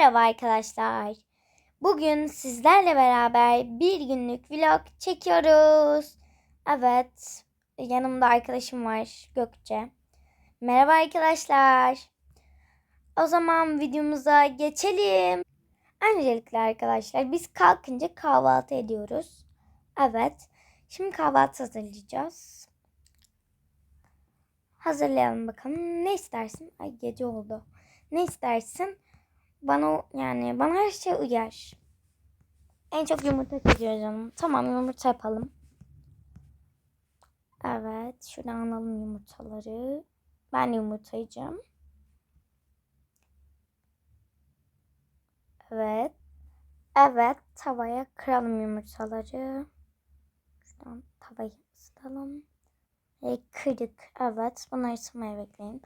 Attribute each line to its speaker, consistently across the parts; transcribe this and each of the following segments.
Speaker 1: Merhaba arkadaşlar. Bugün sizlerle beraber bir günlük vlog çekiyoruz. Evet, yanımda arkadaşım var Gökçe. Merhaba arkadaşlar. O zaman videomuza geçelim. Öncelikle arkadaşlar biz kalkınca kahvaltı ediyoruz. Evet, şimdi kahvaltı hazırlayacağız. Hazırlayalım bakalım. Ne istersin? Ay gece oldu. Ne istersin? Bana yani bana her şey uyar. En çok yumurta seviyor canım. Tamam yumurta yapalım. Evet şuradan alalım yumurtaları. Ben yumurta yiyeceğim. Evet. Evet tavaya kıralım yumurtaları. Şuradan tavayı ısıtalım. Ve kırık. Evet bunları ısınmaya bekleyin.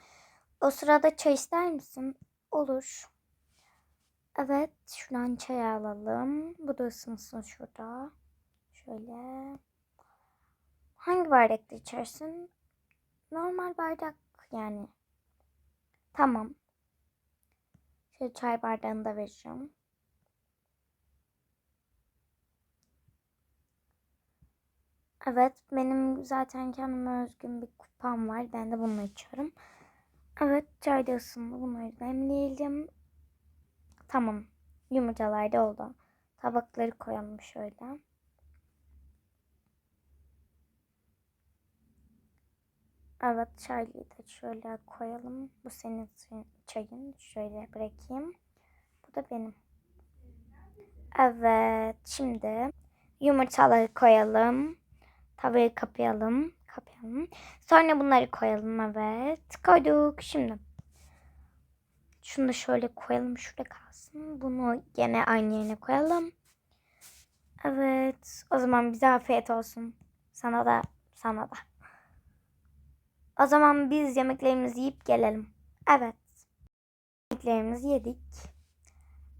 Speaker 1: O sırada çay ister misin? Olur. Evet, şuradan çay alalım. Bu da ısınsın şurada. Şöyle. Hangi bardakta içersin? Normal bardak yani. Tamam. Şöyle çay bardağını da vereceğim. Evet, benim zaten kendime özgün bir kupam var. Ben de bunu içiyorum. Evet, çay da ısındı. Bunları demleyelim. Tamam. Yumurtalar da oldu. Tabakları koyalım şöyle. Evet çaylığı da şöyle koyalım. Bu senin çayın. Şöyle bırakayım. Bu da benim. Evet şimdi yumurtaları koyalım. Tavayı kapayalım. Kapayalım. Sonra bunları koyalım. Evet. Koyduk. Şimdi şunu da şöyle koyalım. Şurada kalsın. Bunu gene aynı yerine koyalım. Evet. O zaman bize afiyet olsun. Sana da sana da. O zaman biz yemeklerimizi yiyip gelelim. Evet. Yemeklerimizi yedik.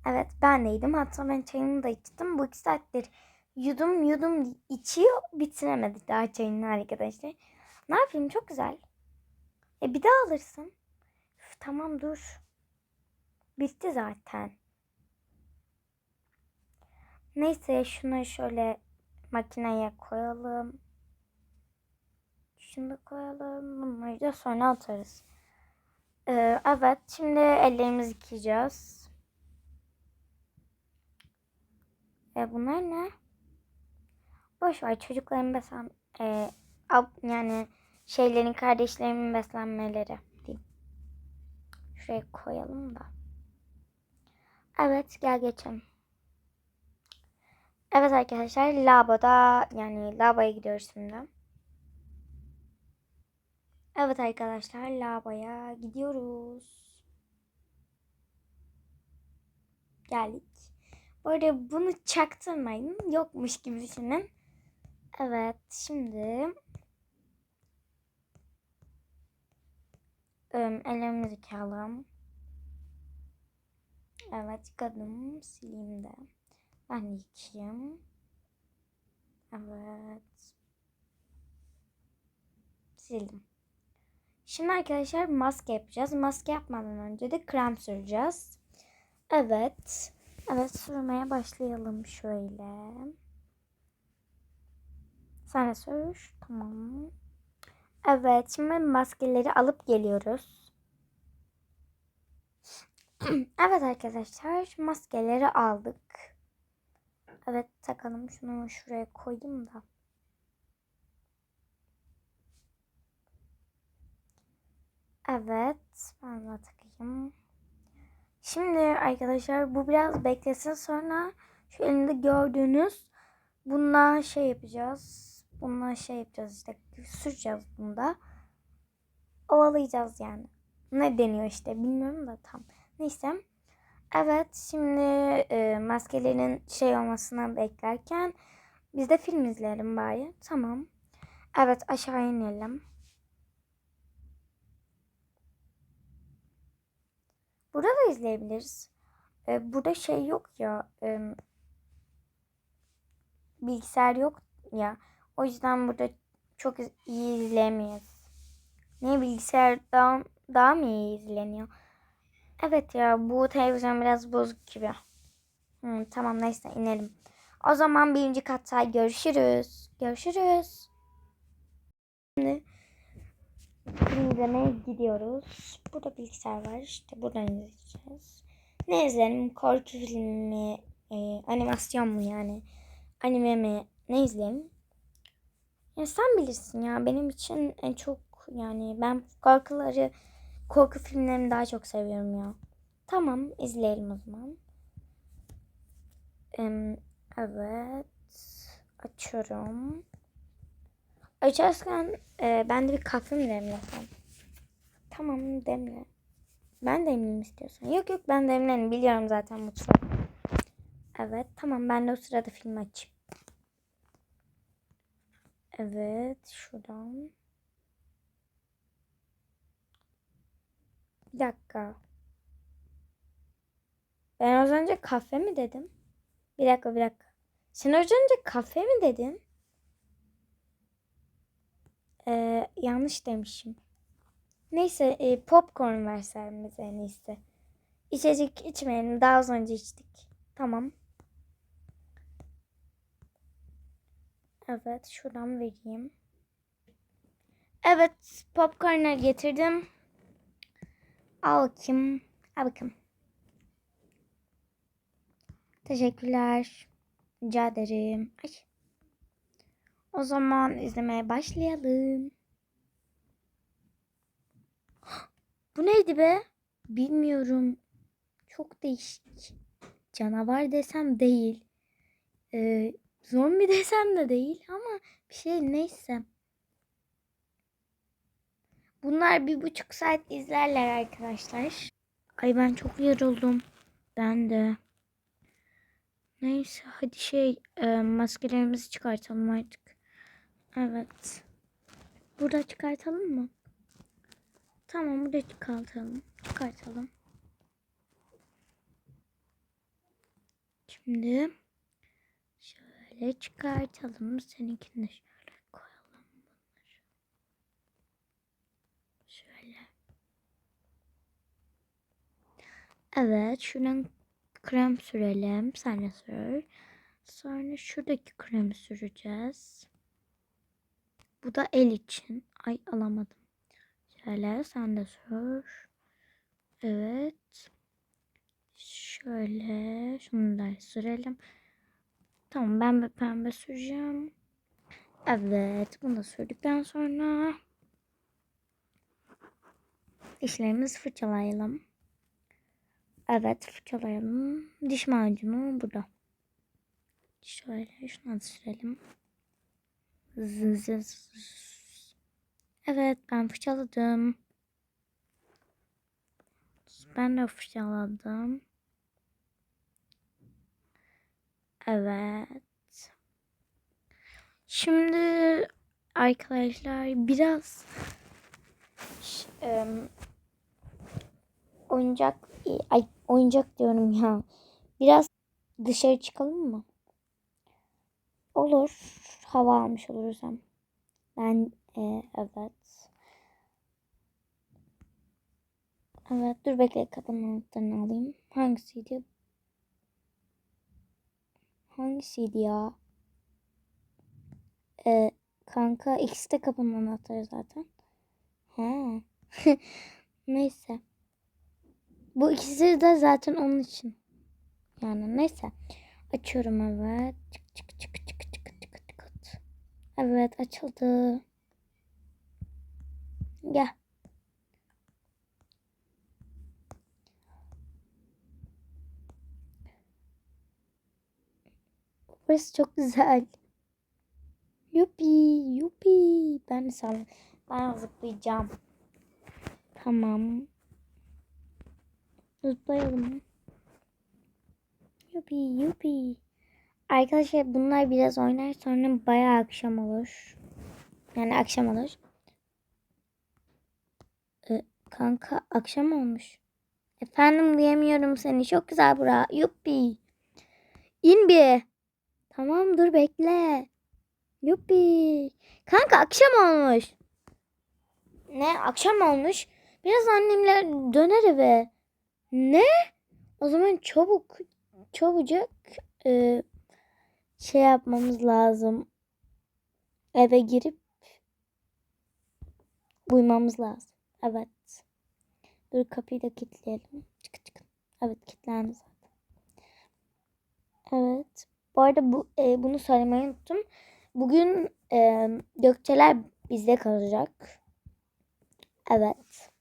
Speaker 1: Evet ben de yedim. Hatta ben çayımı da içtim. Bu iki saattir yudum yudum içiyor. Bitiremedik daha çayını arkadaşlar. Ne yapayım çok güzel. E bir daha alırsın. Üf, tamam dur. Bitti zaten. Neyse şunu şöyle makineye koyalım. Şunu koyalım. Bunları da sonra atarız. Ee, evet şimdi ellerimizi yıkayacağız. E, bunlar ne? Boş ver çocukların beslen e, ab, yani şeylerin kardeşlerimin beslenmeleri diyeyim. Şuraya koyalım da. Evet gel geçelim. Evet arkadaşlar lavaboda yani lavaboya gidiyoruz şimdi. Evet arkadaşlar lavaboya gidiyoruz. Geldik. Bu arada bunu çaktırmayın. Yokmuş gibi düşünün. Evet şimdi ellerimizi yıkayalım. Evet yıkadım. Sileyim de. Ben yıkayayım. Evet. Sildim. Şimdi arkadaşlar maske yapacağız. Maske yapmadan önce de krem süreceğiz. Evet. Evet sürmeye başlayalım şöyle. Sen sür. Tamam. Evet şimdi maskeleri alıp geliyoruz. evet arkadaşlar maskeleri aldık. Evet takalım şunu şuraya koyayım da. Evet ben de takayım. Şimdi arkadaşlar bu biraz beklesin sonra şu elinde gördüğünüz bununla şey yapacağız. Bununla şey yapacağız işte süreceğiz bunda. Ovalayacağız yani. Ne deniyor işte bilmiyorum da tam. Neyse. Evet şimdi e, maskelerin şey olmasını beklerken biz de film izleyelim bari. Tamam. Evet aşağı inelim. Burada da izleyebiliriz. E, burada şey yok ya. E, bilgisayar yok ya. O yüzden burada çok iyi izleyemeyiz. Niye bilgisayardan daha mı iyi izleniyor? Evet ya bu televizyon biraz bozuk gibi. Hı, tamam neyse inelim. O zaman birinci katta görüşürüz. Görüşürüz. Şimdi izlemeye gidiyoruz. Burada bilgisayar var. İşte buradan izleyeceğiz. Ne izleyelim? Korku filmi mi? e, animasyon mu yani? Anime mi? Ne izleyelim? Ya sen bilirsin ya. Benim için en çok yani ben korkuları korku filmlerini daha çok seviyorum ya. Tamam izleyelim o zaman. Evet. Açıyorum. Açarken e, ben de bir kahve mi demlesem? Tamam demle. Ben demleyeyim istiyorsan. Yok yok ben demlerim. Biliyorum zaten mutfağı. Evet tamam ben de o sırada film açayım. Evet şuradan. Bir dakika. Ben az önce kahve mi dedim? Bir dakika bir dakika. Sen az önce kahve mi dedin? Ee, yanlış demişim. Neyse e, popcorn versen bize en iyisi. İçecek içmeyelim. Daha az önce içtik. Tamam. Evet şuradan vereyim. Evet popcorn'ı getirdim. Al bakayım. Teşekkürler. Rica ederim. Ay. O zaman izlemeye başlayalım. Bu neydi be? Bilmiyorum. Çok değişik. Canavar desem değil. Ee, zombi desem de değil ama bir şey neyse. Bunlar bir buçuk saat izlerler arkadaşlar. Ay ben çok yoruldum. Ben de. Neyse hadi şey e, maskelerimizi çıkartalım artık. Evet. Burada çıkartalım mı? Tamam burada çıkartalım. Çıkartalım. Şimdi şöyle çıkartalım. Seninkini de şöyle koyalım bunları. Şöyle. Evet şuradan krem sürelim. Sen sür. Sonra şuradaki kremi süreceğiz. Bu da el için. Ay alamadım. Şöyle sen de sür. Evet. Şöyle şunu da sürelim. Tamam ben bir pembe süreceğim. Evet bunu da sürdükten sonra dişlerimizi fırçalayalım. Evet fırçalayalım. Diş macunu burada. Şöyle şunu sürelim. Evet ben fırçaladım. Ben de fırçaladım. Evet. Şimdi arkadaşlar biraz em, oyuncak ay oyuncak diyorum ya. Biraz dışarı çıkalım mı? Olur. Hava almış oluruz hem. Ben e, evet. Evet dur bekle kapının anahtarını alayım. Hangisiydi? Hangisiydi ya? Ee, kanka ikisi de kapının anahtarı zaten. Ha. neyse. Bu ikisi de zaten onun için. Yani neyse. Açıyorum evet. Çık çık çık çık çık çık çık. Evet açıldı. Gel. Burası çok güzel. Yupi yupi. Ben sal ben zıplayacağım. Tamam. Zıplayalım. Yupi yupi. Arkadaşlar bunlar biraz oynar sonra bayağı akşam olur. Yani akşam olur. Ee, kanka akşam olmuş. Efendim duyamıyorum seni. Çok güzel bura. Yuppi. İn bir. Tamam dur bekle. Yuppi. Kanka akşam olmuş. Ne akşam olmuş? Biraz annemle döner eve. Ne? O zaman çabuk çabucak e, şey yapmamız lazım. Eve girip uyumamız lazım. Evet. Dur kapıyı da kilitleyelim. Çık çık. Evet kilitlendi zaten. Evet. Bu arada bu e, bunu söylemeyi unuttum. Bugün e, Gökçeler bizde kalacak. Evet.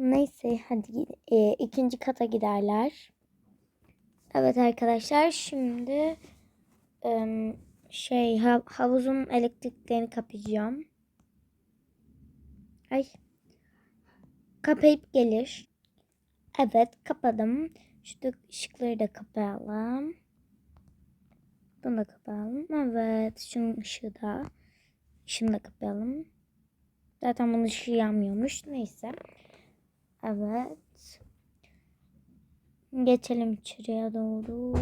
Speaker 1: Neyse hadi e, ikinci kata giderler. Evet arkadaşlar şimdi em, şey ha- havuzun elektriklerini kapayacağım. Ay. Kapayıp gelir. Evet kapadım. Şu ışıkları da kapayalım. Bunu da kapayalım. Evet şunun ışığı da. Şunu da kapayalım. Zaten bunun ışığı yanmıyormuş. Neyse. Evet. Geçelim içeriye doğru.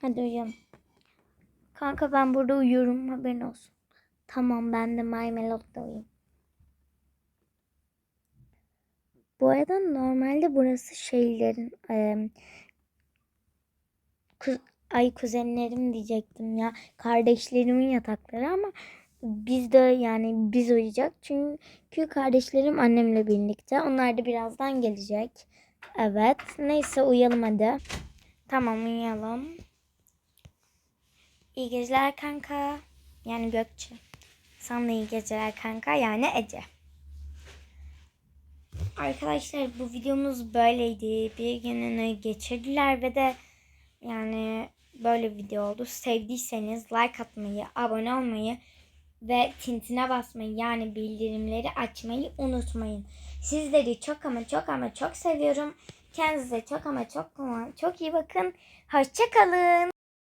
Speaker 1: Hadi uyuyalım. Kanka ben burada uyuyorum haberin olsun. Tamam ben de My Melod'da uyuyayım. Bu arada normalde burası şeylerin eee, ku- ay kuzenlerim diyecektim ya kardeşlerimin yatakları ama biz de yani biz uyuyacak çünkü kardeşlerim annemle birlikte onlar da birazdan gelecek. Evet neyse uyuyalım hadi. Tamam uyuyalım. İyi geceler kanka. Yani Gökçe. Sana iyi geceler kanka. Yani Ece. Arkadaşlar bu videomuz böyleydi. Bir gününü geçirdiler ve de yani böyle video oldu. Sevdiyseniz like atmayı, abone olmayı ve tintine basmayı yani bildirimleri açmayı unutmayın. Sizleri çok ama çok ama çok seviyorum. Kendinize çok ama çok ama çok iyi bakın. Hoşçakalın.